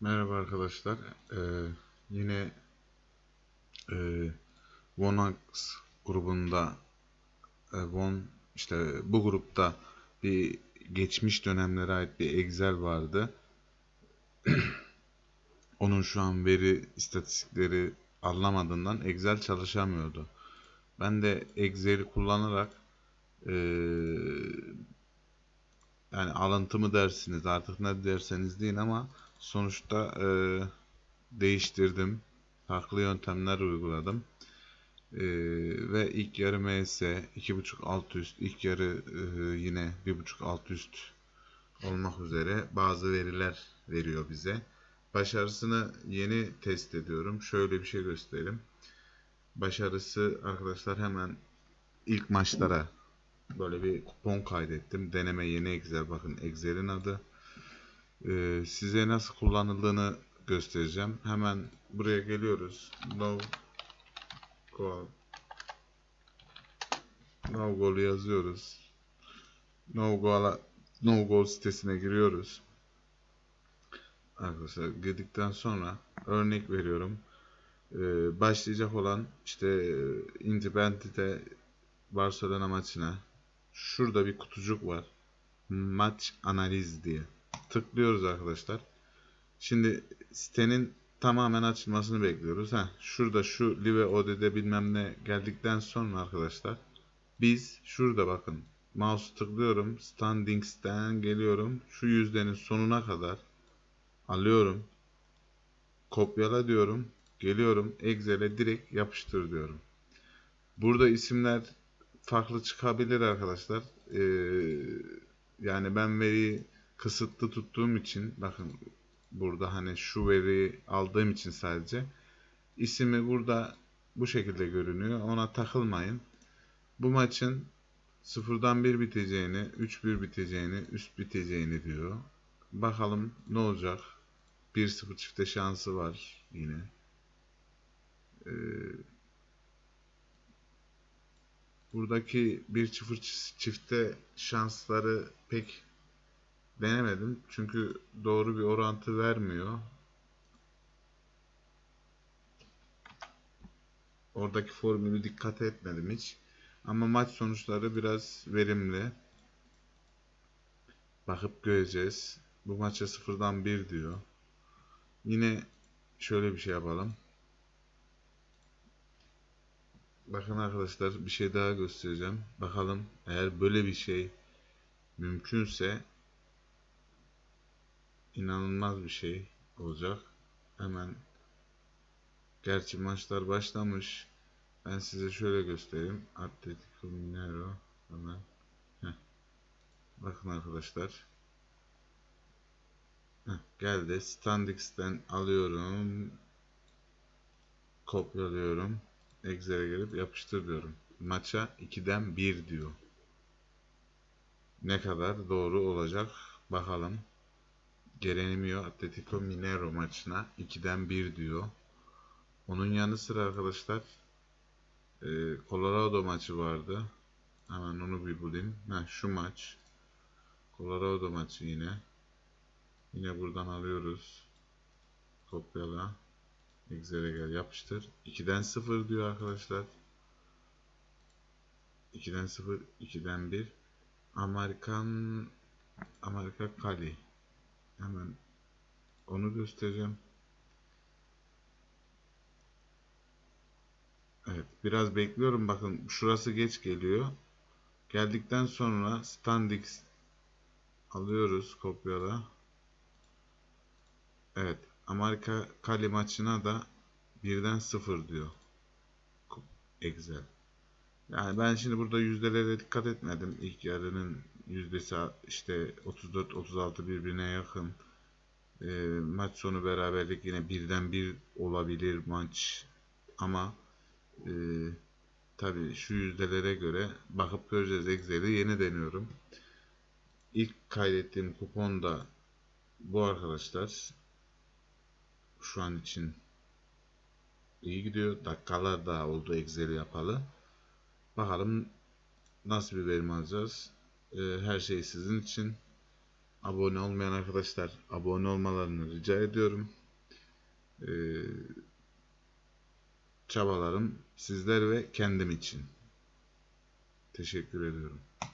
Merhaba arkadaşlar. Ee, yine e, Vonax grubunda e, Von işte bu grupta bir geçmiş dönemlere ait bir Excel vardı. Onun şu an veri istatistikleri anlamadığından Excel çalışamıyordu. Ben de Excel'i kullanarak e, yani alıntı mı dersiniz artık ne derseniz deyin ama sonuçta e, değiştirdim. Farklı yöntemler uyguladım. E, ve ilk yarı MS 2.5 alt üst, ilk yarı e, yine 1.5 alt üst olmak üzere bazı veriler veriyor bize. Başarısını yeni test ediyorum. Şöyle bir şey göstereyim. Başarısı arkadaşlar hemen ilk maçlara böyle bir kupon kaydettim. Deneme yeni Excel. Bakın Excel'in adı. Ee, size nasıl kullanıldığını göstereceğim. Hemen buraya geliyoruz. No goal. No goal yazıyoruz. No goal No goal sitesine giriyoruz. Arkadaşlar girdikten sonra örnek veriyorum. Ee, başlayacak olan işte Independiente Barcelona maçına şurada bir kutucuk var. Maç analiz diye. Tıklıyoruz arkadaşlar. Şimdi sitenin tamamen açılmasını bekliyoruz. Heh, şurada şu Live ODD bilmem ne geldikten sonra arkadaşlar biz şurada bakın mouse tıklıyorum. Standings'ten geliyorum. Şu yüzdenin sonuna kadar alıyorum. Kopyala diyorum. Geliyorum. Excel'e direkt yapıştır diyorum. Burada isimler farklı çıkabilir arkadaşlar. Ee, yani ben veriyi kısıtlı tuttuğum için bakın burada hani şu veriyi aldığım için sadece ismi burada bu şekilde görünüyor. Ona takılmayın. Bu maçın sıfırdan bir biteceğini, 3-1 biteceğini, üst biteceğini diyor. Bakalım ne olacak. 1-0 çifte şansı var yine. Ee, buradaki 1-0 çifte şansları pek denemedim. Çünkü doğru bir orantı vermiyor. Oradaki formülü dikkat etmedim hiç. Ama maç sonuçları biraz verimli. Bakıp göreceğiz. Bu maça sıfırdan bir diyor. Yine şöyle bir şey yapalım. Bakın arkadaşlar bir şey daha göstereceğim. Bakalım eğer böyle bir şey mümkünse inanılmaz bir şey olacak. Hemen gerçi maçlar başlamış. Ben size şöyle göstereyim. Atletico Mineiro hemen. Heh. Bakın arkadaşlar. Heh, geldi. Standix'ten alıyorum. Kopyalıyorum. Excel'e gelip yapıştır diyorum. Maça 2'den 1 diyor. Ne kadar doğru olacak bakalım. Gerenimiyor Atletico Mineiro maçına 2'den 1 diyor. Onun yanı sıra arkadaşlar e, Colorado maçı vardı. Hemen onu bir bulayım. Heh, şu maç. Colorado maçı yine. Yine buradan alıyoruz. Kopyala. Excel'e gel yapıştır. 2'den 0 diyor arkadaşlar. 2'den 0, 2'den 1. Amerikan Amerika Kali. Hemen onu göstereceğim. Evet, biraz bekliyorum. Bakın şurası geç geliyor. Geldikten sonra Standix alıyoruz kopyala. Evet, Amerika Kali maçına da birden sıfır diyor. Excel. Yani ben şimdi burada yüzdelere dikkat etmedim. İlk yarının yüzdesi işte 34-36 birbirine yakın. E, maç sonu beraberlik yine birden bir olabilir maç. Ama e, tabii şu yüzdelere göre bakıp göreceğiz. Excel'i yeni deniyorum. İlk kaydettiğim kupon da bu arkadaşlar şu an için iyi gidiyor. Dakikalar daha oldu Excel yapalı. Bakalım nasıl bir verim alacağız. Ee, her şey sizin için. Abone olmayan arkadaşlar abone olmalarını rica ediyorum. Ee, çabalarım sizler ve kendim için. Teşekkür ediyorum.